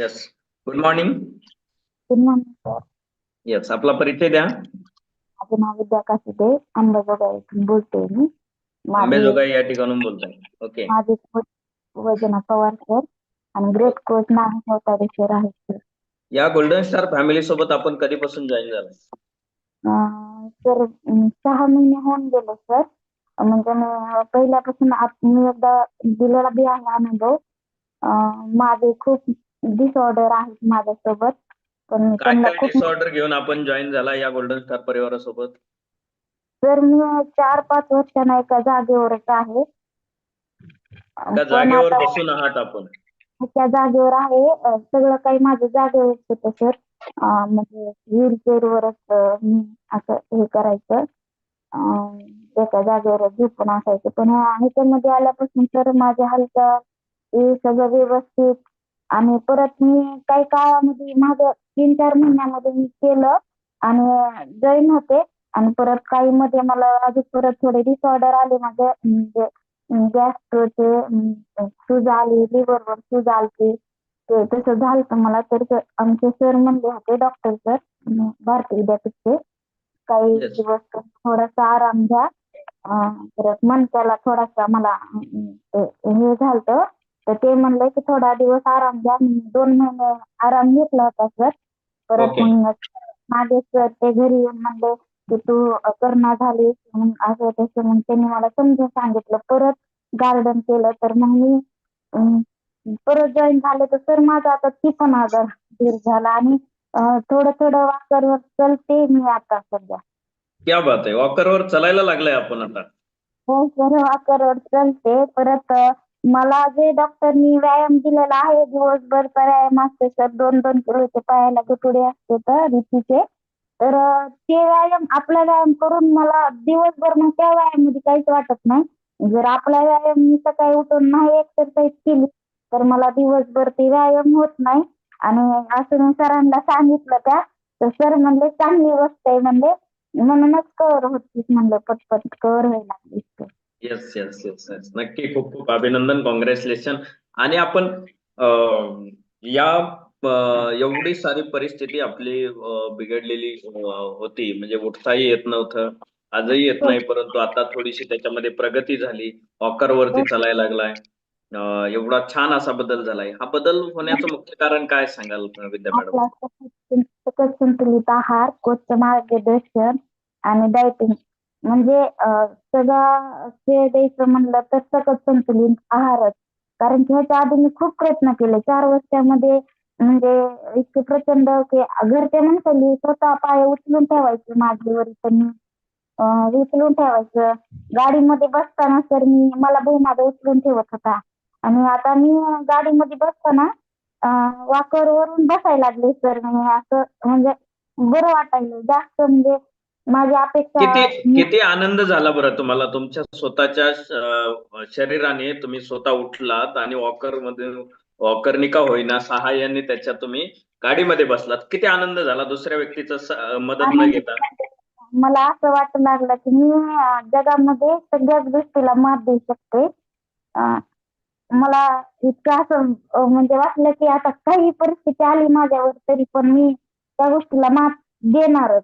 Yes good morning good morning sir yes आपला परिचय द्या. माझे नाव विद्या काशिदे अंबाजोगाई इथून बोलते मी. माझे आंबेजोगाई या ठिकाणून बोलताय. ओके माझे वजना पवार सर आणि great coach Nana Chautare sir आहेत सर या गोल्डन स्टार फॅमिली सोबत आपण कधीपासून जॉईन झाला अं, सर अं, सहा महिने होऊन गेले सर. म्हणजे मी पहिल्यापासून आत- मी एकदा दिलेला बी आहे अनुभव. अं, माझे खूप डिसऑर्डर आहेत माझ्यासोबत पण काय त्यांना काय खूप डिसऑर्डर घेऊन आपण जॉईन झाला या गोल्डन स्टार परिवारासोबत? सर मी चार पाच वर्षांना एका जागेवरच आहे. त्या पण जागेवर आता- बसून आहात आपण. त्या जागेवर आहे. अ, सगळं काही माझं जागेवरच होतं सर. अं, म्हणजे व्हीलचेअर वरच अं, मी असं हे करायचं. अं, एका जागेवर झोपून असायचं. पण ह्या- ह्याच्यामध्ये आल्यापासून सर माझ्या हालचाल हे सगळं व्यवस्थित आणि परत मी काही काळामध्ये माझं तीन चार महिन्यामध्ये मी केलं आणि जॉईन होते. आणि परत काही मध्ये मला अजून परत थोडे डिसऑर्डर आले माझे. म्हणजे गॅस्ट्रोचे सूज आली लिव्हरवर सूज आलती. ते तसं झालं मला. तर आमचे सर म्हणले होते डॉक्टर सर भारतीय विद्यापीठचे काही. दिवस थोडासा आराम घ्या. परत मनक्याला थोडासा मला हे झालं तर ते म्हणले की थोडा दिवस आराम घ्या मी दोन महिने आराम घेतला होता सर. परत. मग मागे सर ते घरी येऊन म्हणले की तू करणा मग असं तसं मग त्यांनी मला समजून सांगितलं. परत गार्डन केलं तर मग मी परत जॉईन झाले तर सर माझा आता ती पण आजार दूर झाला आणि थोडं थोडं वाकरवर चलते मी आता सध्या. क्या बात आहे. वॉकरवर चलायला लागलाय आपण आता. हो सर वाकरवर चलते. परत मला जे डॉक्टरनी व्यायाम दिलेला आहे दिवसभर व्यायाम असते सर दोन दोन किलोचे पायाला गुठुडे असते तर रीतीचे तर ते व्यायाम आपला व्यायाम करून मला दिवसभर मग त्या व्यायामामध्ये काहीच वाटत नाही. जर आपला व्यायाम मी सकाळी उठून नाही एक्सरसाइज केली तर मला दिवसभर ते व्यायाम होत नाही. आणि असं मी सरांना सांगितलं का तर सर म्हणले चांगली गोष्ट आहे. म्हणले म्हणूनच कव्हर होतीस. म्हणलं पटपट कव्हर व्हायला लागली येस येस येस येस नक्की खूप खूप अभिनंदन कॉंग्रॅच्युलेशन आणि आपण अं, या अं, एवढी सारी परिस्थिती आपली अं, बिघडलेली अं, होती. म्हणजे उठताही येत नव्हतं. आजही येत नाही परंतु आता थोडीशी त्याच्यामध्ये प्रगती झाली. वॉकर वरती चालायला लागलाय. अं, एवढा छान असा बदल झालाय. हा बदल होण्याचं मुख्य कारण काय सांगाल विद्या मॅडम? आपला सकस संतुलित आहार कोचचं मार्गदर्शन आणि डायटिंग म्हणजे सगळं द्यायचं म्हणलं तर सकस संतुलित आहारच. कारण की ह्याच्या आधी मी खूप प्रयत्न केले. चार वर्षामध्ये म्हणजे इतके प्रचंड की घरचे म्हणताली स्वतः पाय उचलून ठेवायचे माझ्यावर त्यांनी उचलून ठेवायचं. गाडीमध्ये बसताना सर मी मला भाऊ माझा उचलून ठेवत होता. आणि आता मी गाडीमध्ये बसताना वाकर वाकरवरून बसायला लागले सर. मी असं म्हणजे बरं वाटायला जास्त म्हणजे माझी अपेक्षा किती किती आनंद झाला बरं तुम्हाला? तुमच्या स्वतःच्या अं, शरीराने तुम्ही स्वतः उठलात आणि वॉकरमध्ये वॉकरनी का होईना सहाय्याने त्याच्या तुम्ही गाडीमध्ये बसलात. किती आनंद झाला? दुसऱ्या व्यक्तीचं स- अं, मदत न घेता. मला असं वाटू लागलं की मी अं, जगामध्ये सगळ्याच गोष्टीला मात देऊ शकते. अं, मला इतकं असं अं, म्हणजे वाटलं की आता काही परिस्थिती आली माझ्यावर तरी पण मी त्या गोष्टीला मात देणारच.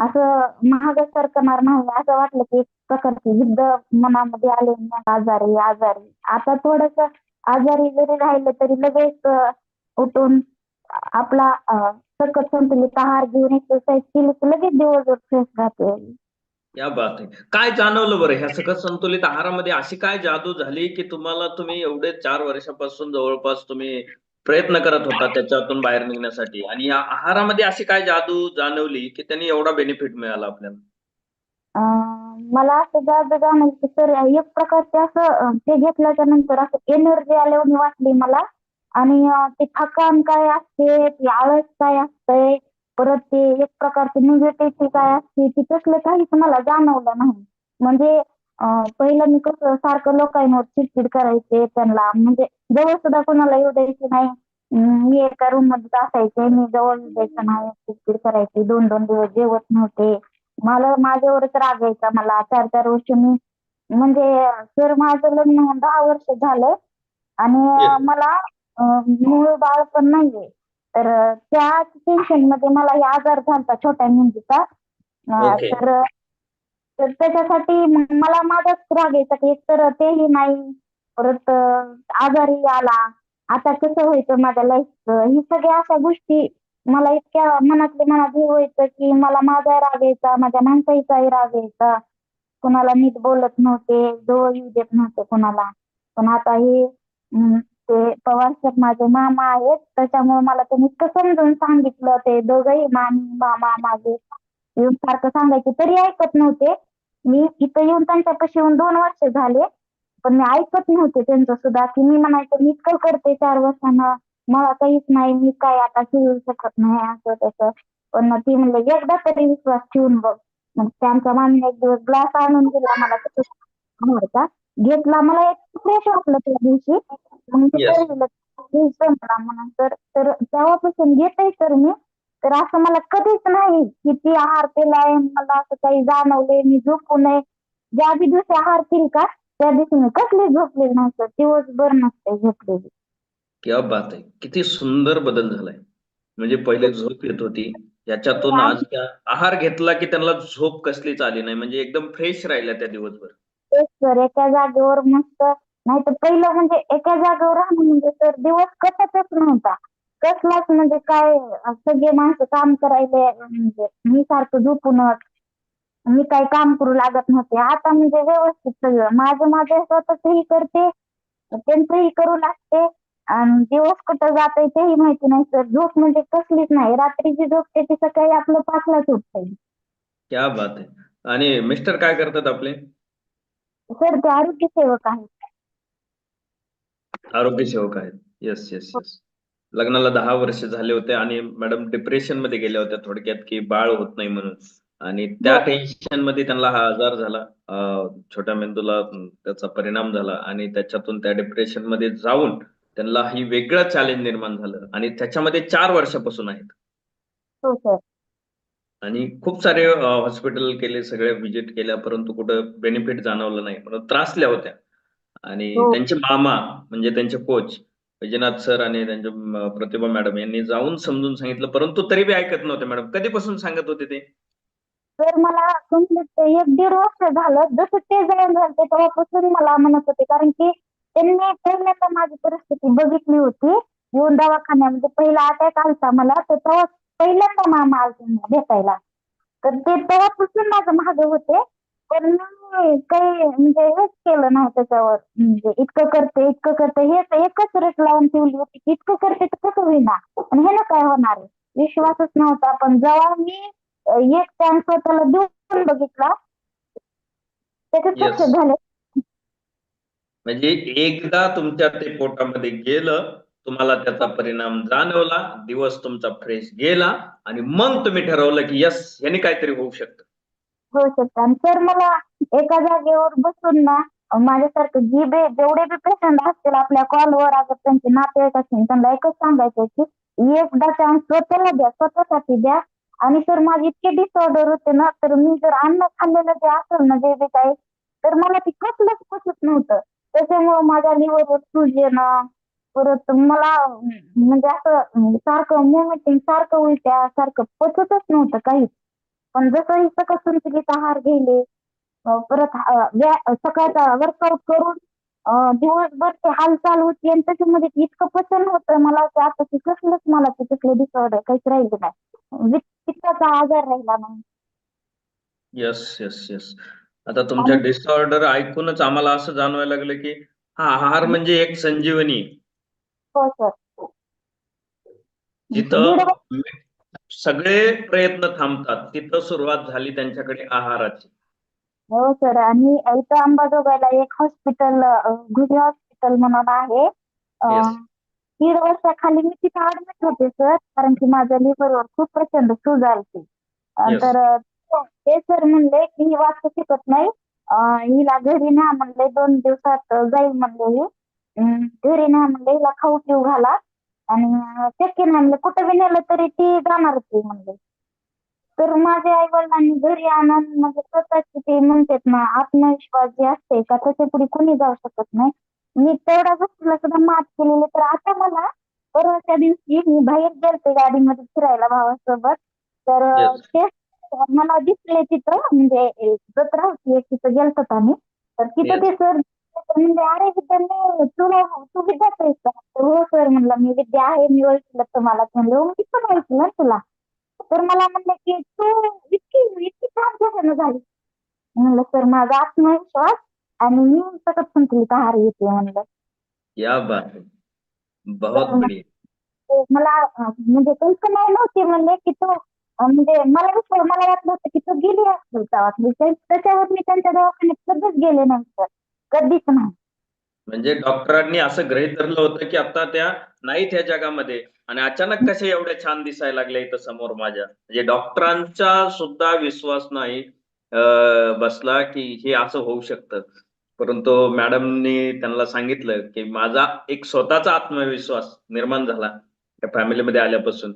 असं महाग सरकणार नाही असं वाटलं की एक प्रकारची जिद्द मनामध्ये आले आजारी आजारी. आता थोडस आजारी जरी राहिलं तरी लगेच उठून आपला सकट संतुलित आहार घेऊन एक्सरसाइज केली की लगेच दिवसभर फ्रेश राहते. या बात आहे. काय जाणवलं बरं ह्या सकट संतुलित आहारामध्ये अशी काय जादू झाली की तुम्हाला तुम्ही एवढे चार वर्षापासून जवळपास तुम्ही प्रयत्न करत होता त्याच्यातून बाहेर निघण्यासाठी. आणि या आहारामध्ये अशी काय जादू जाणवली की त्यांनी एवढा बेनिफिट मिळाला आपल्याला? मला असं जादू जाणवलं की सर एक प्रकारचे असं ते घेतल्याच्या नंतर असं एनर्जी आल्यावर वाटली मला. आणि ते थकान काय असते ते आळस काय असतंय परत ते एक प्रकारची निगेटिव्हिटी काय असते ती तसलं काहीच मला जाणवलं नाही. म्हणजे अं, पहिलं मी कसं सारखं लोकांवर चिडचिड करायचे त्यांना. म्हणजे जवळ सुद्धा कोणाला येऊ द्यायचे नाही. अं, मी एका रूममध्ये असायचे. मी जवळ येऊ द्यायचं नाही. चिडचिड करायची. दोन दोन दिवस जेवत नव्हते. मला माझ्यावरच राग यायचा. मला चार चार वर्ष मी म्हणजे सर माझं लग्न होऊन दहा वर्ष झालं. आणि. मला अं, मूळ बाळ पण नाहीये. तर अं, त्या टेन्शनमध्ये मला हे आजार झालता छोट्या मेंदूचा अं, ओके. तर तर त्याच्यासाठी मग मला माझाच राग यायचा की एकतर तेही नाही. परत आजारी आला. आता कसं व्हायचं माझ्या लाईफचं ही सगळ्या अशा गोष्टी मला इतक्या मनातले मनात हे व्हायचं की मला माझा राग यायचा माझ्या माणसाईचाही राग यायचा. कोणाला नीट बोलत नव्हते जवळ येऊ देत नव्हते कोणाला. पण आता हे ते पवार सर माझे मामा आहेत. त्याच्यामुळे मला त्यांनी इतकं समजून सांगितलं. ते दोघही मामी मामा माझे. येऊन सारखं सांगायचे तरी ऐकत नव्हते. मी इथं येऊन त्यांच्यापाशी येऊन दोन वर्ष झाले पण मी ऐकत नव्हते त्यांचं सुद्धा. की मी म्हणायचं मी इतकं करते चार वर्षानं मला काहीच नाही मी काय आता शिवू शकत नाही असं तसं. पण ती म्हणले एकदा तरी विश्वास ठेवून बघ. मग त्यांच्या मामीने एक दिवस ग्लास आणून दिला मला तसंच घेतला मला एक फ्रेश वाटलं त्या दिवशी. मग म्हणून तर तर तेव्हापासून घेते तर मी. तर असं मला कधीच नाही किती आहार केलाय मला असं काही जाणवलंय मी झोपू नये. ज्या बी दिवशी आहार केली का त्या दिवशी मी कसली झोपलेली नाही सर दिवसभर नसते झोपलेली. क्या बात आहे. किती सुंदर बदल झालाय. म्हणजे पहिले झोप येत होती याच्यातून. आज आहार घेतला की त्यांना झोप कसलीच आली नाही म्हणजे एकदम फ्रेश राहिल्या त्या दिवसभर. तेच सर एका जागेवर मस्त नाही तर पहिलं म्हणजे एका जागेवर राहणं म्हणजे सर दिवस कशाचाच नव्हता. कसलाच म्हणजे काय सगळे माणसं काम करायले म्हणजे मी सारखं झोपूनच मी काही काम करू लागत नव्हते. आता म्हणजे व्यवस्थित सगळं. माझं माझं स्वतःचही करते त्यांचंही करू लागते. आणि दिवस कुठं जातोय तेही माहिती नाही. सर झोप म्हणजे कसलीच नाही. रात्रीची झोपते ती सकाळी आपलं पाचलाच उठते क्या बात आहे. आणि मिस्टर काय करतात आपले? सर ते आरोग्य सेवक आहेत. आरोग्य सेवक आहेत. येस येस येस लग्नाला दहा वर्ष झाले होते आणि मॅडम डिप्रेशनमध्ये गेल्या होत्या थोडक्यात की बाळ होत नाही म्हणून. आणि त्या हो. टेन्शनमध्ये त्यांना हा आजार झाला. छोट्या मेंदूला त्याचा परिणाम झाला आणि त्याच्यातून त्या डिप्रेशनमध्ये जाऊन त्यांना ही वेगळं चॅलेंज निर्माण झालं आणि त्याच्यामध्ये चार वर्षापासून आहेत. हो सर आणि खूप सारे हॉस्पिटल केले सगळ्या व्हिजिट केल्या परंतु कुठं बेनिफिट जाणवलं नाही. म्हणून त्रासल्या होत्या. आणि हो. त्यांचे मामा म्हणजे त्यांचे कोच वैजनाथ सर आणि त्यांच्या प्रतिभा मॅडम यांनी जाऊन समजून सांगितलं. परंतु तरी बी ऐकत नव्हते मॅडम. कधीपासून सांगत होते ते? तर मला कंप्लीट एक दीड वर्ष झालं. जसं ते जॉईन झालं तेव्हापासून मला म्हणत होते. कारण की त्यांनी पहिल्यांदा माझी परिस्थिती बघितली होती. येऊन दवाखान्यामध्ये पहिला अटॅक आलता मला. तर तेव्हा पहिल्यांदा मामा आलते मला भेटायला. तर ते तेव्हापासून माझं मागे होते. पण मी काही म्हणजे हेच केलं नाही त्याच्यावर. म्हणजे इतकं करते इतकं करते हेच एकच रेट लावून ठेवली होती. की इतकं करते तर कसं होईना? पण हे ना काय होणार आहे? विश्वासच नव्हता. पण जेव्हा मी एक चान्स स्वतःला देऊन बघितला त्याच्यात. सक्सेस झाले. म्हणजे एकदा तुमच्या ते पोटामध्ये गेलं तुम्हाला त्याचा परिणाम जाणवला दिवस तुमचा फ्रेश गेला आणि मग तुम्ही ठरवलं की यस याने काहीतरी होऊ शकतं. होऊ शकता. आणि सर मला एका जागेवर बसून ना माझ्यासारखं जी बे जेवढे बी पेशंट असतील आपल्या कॉलवर अगर त्यांचे नातेवाईक असतील त्यांना एकच सांगायचं की एकदा चान्स स्वतःला द्या स्वतःसाठी द्या. आणि सर माझे इतके डिसऑर्डर होते ना तर मी जर अन्न खाल्लेलं जे असेल ना जे बी काही तर मला ते कसलंच पचत नव्हतं. त्याच्यामुळे माझ्या लिव्हरवर सूज येणं परत मला म्हणजे असं सारखं मोमेंटिंग सारखं उलट्या सारखं पचतच नव्हतं काहीच. पण जसं सकस संतुलित आहार घेले अं, परत सकाळचा वर्कआउट करून दिवसभर ते हालचाल होती आणि त्याच्यामध्ये इतकं पचन होतं मला की आता ते कसलंच मला ते कसलं डिसऑर्डर काहीच राहिलं नाही. पित्ताचा आजार राहिला नाही येस येस येस आता तुमच्या डिसऑर्डर ऐकूनच आम्हाला असं जाणवायला लागलं की हा आहार म्हणजे एक संजीवनी. हो सर जिथं सगळे प्रयत्न थांबतात. तिथं सुरुवात झाली त्यांच्याकडे आहाराची. हो सर आणि इथं अंबाजोगाईला एक हॉस्पिटल घुगे हॉस्पिटल म्हणून आहे. दीड वर्षाखाली मी तिथे ऍडमिट होते सर कारण की माझ्या लिव्हरवर खूप प्रचंड सूज आलती. तर अं, ते सर म्हणले की ही वाचू शकत नाही. हिला घरी न्या म्हणले दोन दिवसात जाईल म्हणले ही. घरी न्या म्हणले हिला खाऊ पिऊ घाला. आणि शक्य नाही म्हणले कुठं बी नेलं तरी ती जाणारच आहे म्हणले. तर माझ्या आई वडिलांनी घरी आणून म्हणजे स्वतःची ते म्हणतात ना आत्मविश्वास जे असते का त्याच्या पुढे कोणी जाऊ शकत नाही. मी तेवढ्या गोष्टीला सुद्धा मात केलेली. तर आता मला परवाच्या दिवशी मी बाहेर गेलते गाडीमध्ये फिरायला भावासोबत. तर Yes. ते मला दिसले तिथं म्हणजे जत्रा होती एक तिथं गेलतो आम्ही. तर तिथं. ते सर म्हणजे अरे विद्या तू तू विद्यार्थी आहेस का तर हो सर म्हणलं मी विद्या आहे मी ओळखलं तुम्हाला. म्हणलं "हो, मी पण ओळखलं ना तुला. तर मला म्हणलं की तू इतकी इतकी छान कशानं झाली. म्हणलं सर माझा आत्मविश्वास आणि मी सतत संतुलित आहार घेते म्हणलं. क्या बात. है बहुत बढ़िया. ते मला अं, म्हणजे कल्पना नव्हती म्हणले की तू अं, म्हणजे मला विश्वास मला वाटलं होतं की तू गेली असेल त्या- त्याच्यावर मी त्यांच्या दवाखान्यात कधीच गेले नाही सर कधीच नाही. म्हणजे डॉक्टरांनी असं गृहित धरलं होतं की आता त्या नाहीत ह्या जगामध्ये. आणि अचानक कशा एवढ्या छान दिसायला लागल्या इथं समोर माझ्या. म्हणजे डॉक्टरांचा सुद्धा विश्वास नाही बसला की हे असं होऊ शकतं. परंतु मॅडमनी त्यांना सांगितलं की माझा एक स्वतःचा आत्मविश्वास निर्माण झाला त्या फॅमिलीमध्ये आल्यापासून.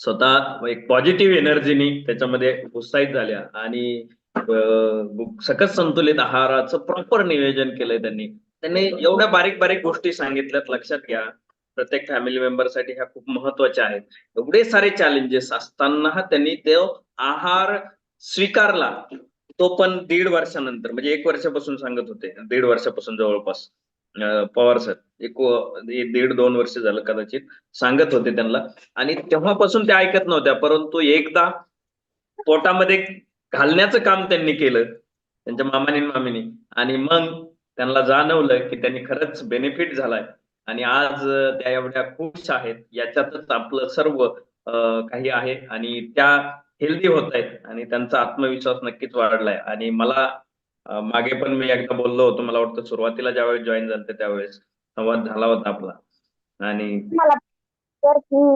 स्वतः एक पॉझिटिव्ह एनर्जीनी त्याच्यामध्ये उत्साहित झाल्या. आणि सकस संतुलित आहाराचं प्रॉपर नियोजन केलंय त्यांनी. त्यांनी एवढ्या बारीक बारीक गोष्टी सांगितल्यात लक्षात घ्या. प्रत्येक फॅमिली मेंबरसाठी ह्या खूप महत्त्वाच्या आहेत. एवढे सारे चॅलेंजेस असताना त्यांनी तो आहार स्वीकारला. तो पण दीड वर्षानंतर म्हणजे एक वर्षापासून सांगत होते. दीड वर्षापासून जवळपास. पवार सर एक दीड दोन वर्ष झालं कदाचित. सांगत होते त्यांना. आणि तेव्हापासून ते ऐकत नव्हत्या परंतु एकदा पोटामध्ये घालण्याचं काम त्यांनी केलं त्यांच्या मामानी मामीनी. आणि मग त्यांना जाणवलं की त्यांनी खरंच बेनिफिट झालाय. आणि आज त्या एवढ्या खुश आहेत याच्यातच आपलं सर्व काही आहे. आणि त्या हेल्दी होत आहेत. आणि त्यांचा आत्मविश्वास नक्कीच वाढलाय. आणि मला मागे पण मी एकदा बोललो होतो. मला वाटतं सुरुवातीला ज्यावेळेस जॉईन झाले त्यावेळेस संवाद झाला होता आपला. आणि मला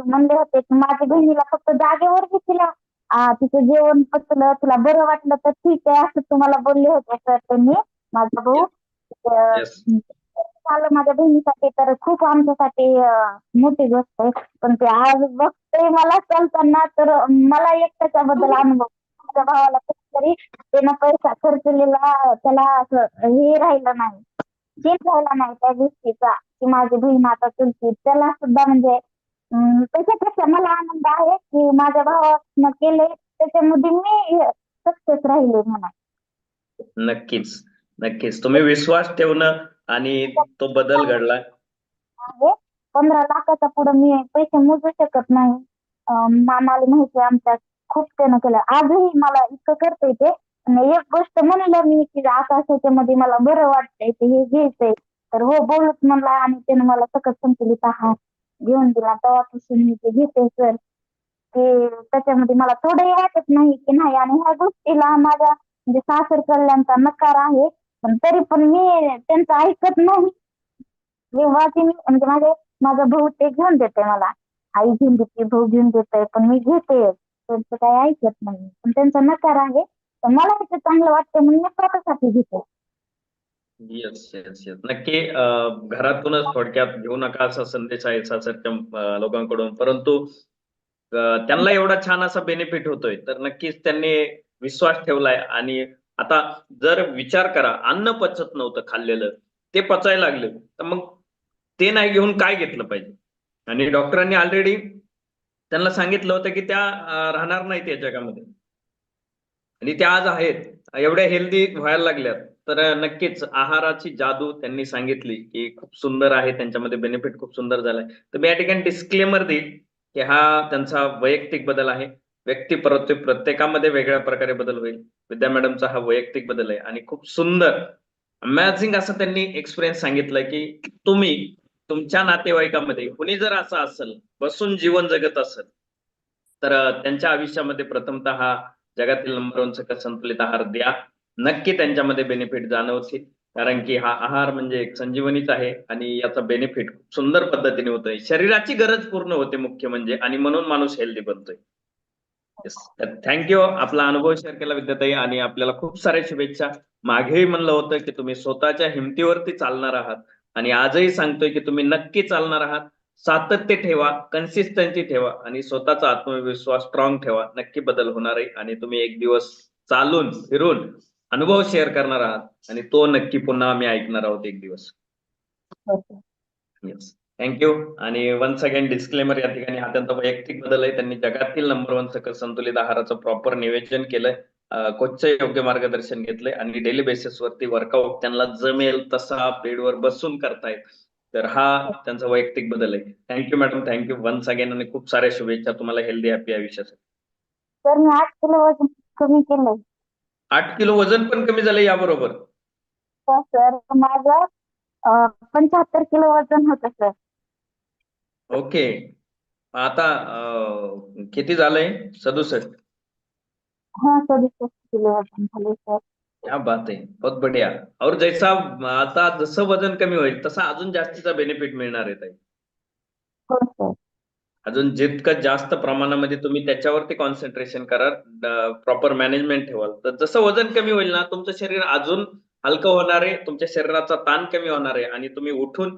म्हणले होते माझ्या बहिणीला फक्त जागेवर घेतला. आ, तिचं जेवण पचलं तुला बरं वाटलं तर ठीक आहे असं तुम्हाला बोलले होते सर त्यांनी माझा भाऊ. तर. झालं माझ्या बहिणीसाठी तर खूप आमच्यासाठी अं, मोठी गोष्ट आहे. पण ते आज बघते मला चालताना तर मला एक त्याच्याबद्दल अनुभव माझ्या भावाला तरी त्यानं पैसा खर्चलेला त्याला असं हे राहिलं नाही. चेंज राहिला नाही त्या गोष्टीचा की माझी बहीण आता चलती त्याला सुद्धा म्हणजे त्याच्यापेक्षा मला आनंद आहे की माझ्या भावानं केले त्याच्यामध्ये मी सक्सेस राहिले म्हणा. नक्कीच नक्कीच. तुम्ही विश्वास ठेवणं आणि तो बदल घडला. पंधरा लाखाच्या पुढे मी पैसे मोजू शकत नाही. मामाला माहिती आहे आमच्या खूप त्यानं केलं. आजही मला इतकं करता येते आणि एक गोष्ट म्हणलं मी की आकाशाच्या मध्ये मला बरं वाटतंय ते हे घ्यायचंय. तर हो बोलत म्हणला आणि त्यानं मला सकस संतुलित आहार घेऊन दिला तेव्हापासून मी ते घेते सर की त्याच्यामध्ये मला थोडंही वाटत नाही की नाही. आणि ह्या गोष्टीला माझ्या म्हणजे सासर कल्याणचा नकार आहे. पण तरी पण मी त्यांचं ऐकत नाही. जेव्हा ते मी म्हणजे माझे माझा भाऊ ते घेऊन देते मला. आई घेऊन देते भाऊ घेऊन देते पण मी घेते. त्यांचं काही ऐकत नाही. पण त्यांचा नकार आहे. तर मला इथे चांगलं वाटतं म्हणून मी स्वतःसाठी घेते. येस येस येस नक्की घरातूनच थोडक्यात घेऊ नका असा संदेश आहे सासरच्या लोकांकडून. परंतु त्यांना एवढा छान असा बेनिफिट होतोय. तर नक्कीच त्यांनी विश्वास ठेवलाय. आणि आता जर विचार करा अन्न पचत नव्हतं खाल्लेलं ते पचायला लागलं तर मग ते नाही घेऊन काय घेतलं पाहिजे? आणि डॉक्टरांनी ऑलरेडी त्यांना सांगितलं होतं की त्या राहणार नाहीत या जगामध्ये आणि त्या आज आहेत. एवढ्या हेल्दी व्हायला लागल्यात. तर नक्कीच आहाराची जादू त्यांनी सांगितली की खूप सुंदर आहे त्यांच्यामध्ये बेनिफिट खूप सुंदर झालाय. तर मी या ठिकाणी डिस्क्लेमर देईल की हा त्यांचा वैयक्तिक बदल आहे. व्यक्ती परत प्रत्येकामध्ये वेगळ्या प्रकारे बदल होईल. विद्या मॅडमचा हा वैयक्तिक बदल आहे आणि खूप सुंदर अमॅझिंग असं त्यांनी एक्सपिरियन्स सांगितलं की तुम्ही तुमच्या नातेवाईकामध्ये कुणी जर असं असेल बसून जीवन जगत असेल तर त्यांच्या आयुष्यामध्ये प्रथमतः हा जगातील नंबर वन सकस संतुलित आहार द्या. नक्की त्यांच्यामध्ये बेनिफिट जाणवतील. कारण की हा आहार म्हणजे एक संजीवनीच आहे आणि याचा बेनिफिट खूप सुंदर पद्धतीने होतोय. शरीराची गरज पूर्ण होते मुख्य म्हणजे आणि म्हणून माणूस हेल्दी बनतोय. थँक्यू आपला अनुभव शेअर केला विद्याताई आणि आपल्याला खूप साऱ्या शुभेच्छा. मागेही म्हणलं होतं की तुम्ही स्वतःच्या हिमतीवरती चालणार आहात आणि आजही सांगतोय की तुम्ही नक्की चालणार आहात. सातत्य ठेवा कन्सिस्टन्सी ठेवा आणि स्वतःचा आत्मविश्वास स्ट्रॉंग ठेवा. नक्की बदल होणार आहे आणि तुम्ही एक दिवस चालून फिरून अनुभव शेअर करणार आहात आणि तो नक्की पुन्हा आम्ही ऐकणार आहोत एक दिवस. येस थँक्यू आणि वन्स अगेन डिस्क्लेमर या ठिकाणी हा त्यांचा वैयक्तिक बदल आहे. त्यांनी जगातील नंबर वन सकस संतुलित आहाराचं प्रॉपर नियोजन केलंय. कोचचं योग्य मार्गदर्शन घेतलंय आणि डेली बेसिसवरती वर्कआउट त्यांना जमेल तसा बेडवर बसून करतायत. तर हा त्यांचा वैयक्तिक बदल आहे. Thank you madam thank you once again आणि खूप साऱ्या शुभेच्छा तुम्हाला हेल्दी हॅपी आयुष्यासाठी. सर मी आज केलं वजन कमी केलं आठ किलो वजन पण कमी झालं याबरोबर. हो सर. माझं पंच्याहत्तर किलो वजन होतं सर. ओके. आता अं, किती झालंय? सदुसष्ट. हा सदुसष्ट किलो वजन झाले सर. क्या बात आहे. बहुत बढिया. और जैसा आता जसं वजन कमी होईल तसा अजून जास्तीचा बेनिफिट मिळणार आहे ताई. हो सर. अजून जितकं जास्त प्रमाणामध्ये तुम्ही त्याच्यावरती कॉन्सन्ट्रेशन करा प्रॉपर मॅनेजमेंट ठेवाल. तर जसं वजन कमी होईल ना तुमचं शरीर अजून हलकं होणार आहे तुमच्या शरीराचा ताण कमी होणार आहे आणि तुम्ही उठून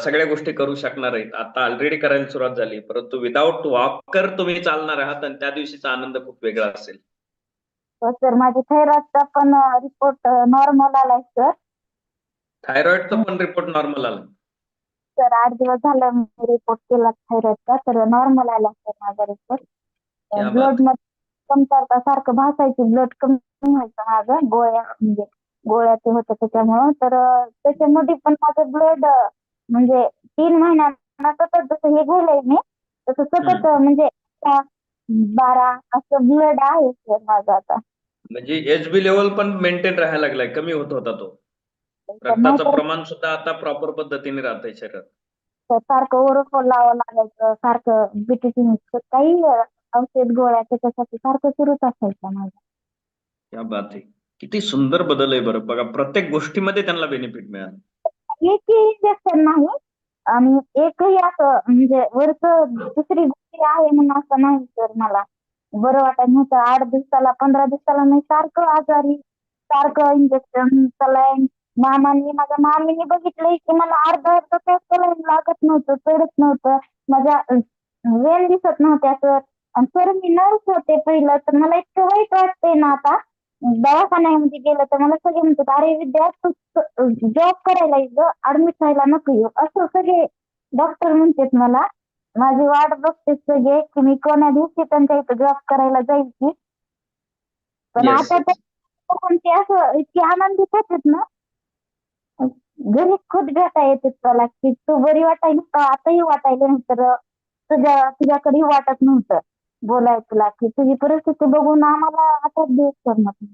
सगळ्या गोष्टी करू शकणार आहेत. आता ऑलरेडी करायला सुरुवात झाली परंतु विदाऊट वॉकर तुम्ही चालणार आहात आणि त्या दिवशीचा आनंद खूप वेगळा असेल. सर माझे थायरॉइडचा पण रिपोर्ट नॉर्मल आलाय सर थायरॉइडचा पण रिपोर्ट नॉर्मल आला सर आठ दिवस झालं मी रिपोर्ट केला थायरॉइडचा तर नॉर्मल आला सर माझा रिपोर्ट. ब्लडमध्ये कमतरता सारखं भासायची ब्लड कमी व्हायचं माझं गोळ्या म्हणजे गोळ्या ते होतं त्याच्यामुळं. तर त्याच्यामध्ये पण माझं ब्लड म्हणजे तीन महिन्यांना सतत जसं हे गेलंय मी तसं सतत म्हणजे अकरा, बारा असं ब्लड आहे सर माझं आता. म्हणजे एच बी लेवल पण मेंटेन राहायला लागलाय कमी होत होता तो. रक्ताचं प्रमाण सुद्धा आता प्रॉपर पद्धतीने राहतंय शरीरात. सारखं ओरोफोल लावावं लागायचं सारखं बीटीसी काही औषध गोळ्या त्याच्यासाठी सारखं सुरूच असायचं माझं. क्या बात आहे किती सुंदर बदल आहे बरं. बघा प्रत्येक गोष्टीमध्ये त्यांना बेनिफिट मिळालं. एकही इंजेक्शन नाही. आणि एकही असं म्हणजे वरच दुसरी गोष्टी आहे म्हणून असं नाही सर मला बरं वाटत नव्हतं. आठ दिवसाला पंधरा दिवसाला मी सारखं आजारी सारखं इंजेक्शन सलाईन मामांनी माझ्या मामीने बघितलंय की मला अर्धा अर्धा तास सलाईन लागत नव्हतं चढत नव्हतं. माझ्या वेल दिसत नव्हत्या सर. आणि सर मी नर्स होते पहिलं तर मला इतकं वाईट वाटतंय ना आता. दवाखान्यामध्ये गेलं तर मला सगळे म्हणतात अरे विद्या तू जॉब करायला ऍडमिट व्हायला नको येऊ. असं सगळे डॉक्टर म्हणतात मला. माझी वाट बघते सगळे की मी कोण्या दिवशी त्यांच्या इथं जॉब करायला जाईल की पण. आता तर बघून ते असं इतके आनंदित होतात ना. घरी खुद भेटा येते मला की तू बरी वाटायला का आताही वाटायला नाही तर तुझ्या तुझ्याकडेही वाटत नव्हतं बोलाय तुला की तुझी परिस्थिती बघून आम्हाला आठच दिवस करणार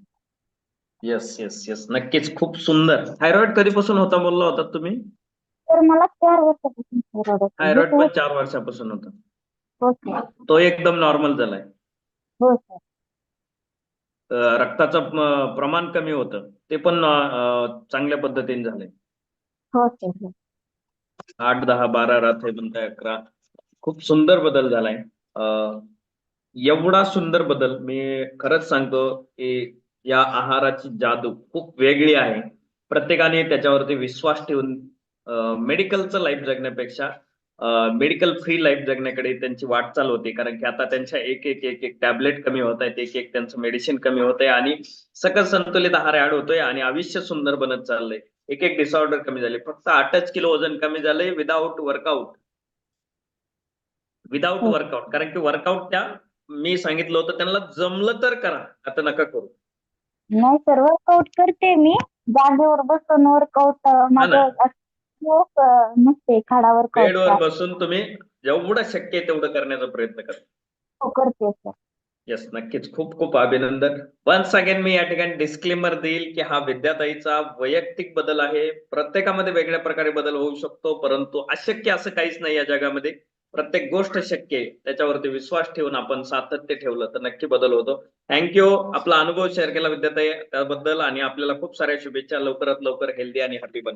येस येस येस नक्कीच खूप सुंदर. थायरॉइड कधीपासून होता बोलला होता तुम्ही? तर मला चार वर्षापासून. थायरॉइड पण चार वर्षापासून होता. हो तो एकदम नॉर्मल झालाय. हो सर रक्ताचं प्रमाण कमी होतं. ते पण चांगल्या पद्धतीने झालंय. हो सर हो. आठ दहा बारा रात्री म्हणताय अकरा. खूप सुंदर बदल झालाय. एवढा सुंदर बदल मी खरंच सांगतो की या आहाराची जादू खूप वेगळी आहे. प्रत्येकाने त्याच्यावरती विश्वास ठेवून मेडिकलचं लाईफ जगण्यापेक्षा मेडिकल फ्री लाईफ जगण्याकडे त्यांची वाटचाल होती. कारण की आता त्यांच्या एक एक एक एक टॅबलेट कमी होत आहेत. एक एक त्यांचं मेडिसिन कमी होत आहे. आणि सकल संतुलित आहार ऍड होतोय आणि आयुष्य सुंदर बनत चाललंय. एक एक डिसऑर्डर कमी झाले. फक्त आठच किलो वजन कमी झालंय विदाऊट वर्कआउट विदाऊट. वर्कआउट कारण की वर्कआउट त्या मी सांगितलं होतं त्यांना जमलं तर करा. आता नका करू. नाही सर वर्कआउट करते मी. जागेवर बसून वर्कआउट नसते खाडा बेडवर बसून तुम्ही जेवढं शक्य आहे तेवढं करण्याचा प्रयत्न करा. करते सर. येस नक्कीच. खूप खूप अभिनंदन. वन्स अगेन मी या ठिकाणी डिस्क्लेमर देईल की हा विद्याताईचा वैयक्तिक बदल आहे. प्रत्येकामध्ये वेगळ्या प्रकारे बदल होऊ शकतो परंतु अशक्य असं काहीच नाही या जगामध्ये. प्रत्येक गोष्ट शक्य आहे. त्याच्यावरती विश्वास ठेवून आपण सातत्य ठेवलं तर नक्की बदल होतो. थँक्यू आपला अनुभव शेअर केला विद्याताई त्याबद्दल आणि आपल्याला खूप साऱ्या शुभेच्छा. लवकरात लवकर हेल्दी आणि हॅपी बन.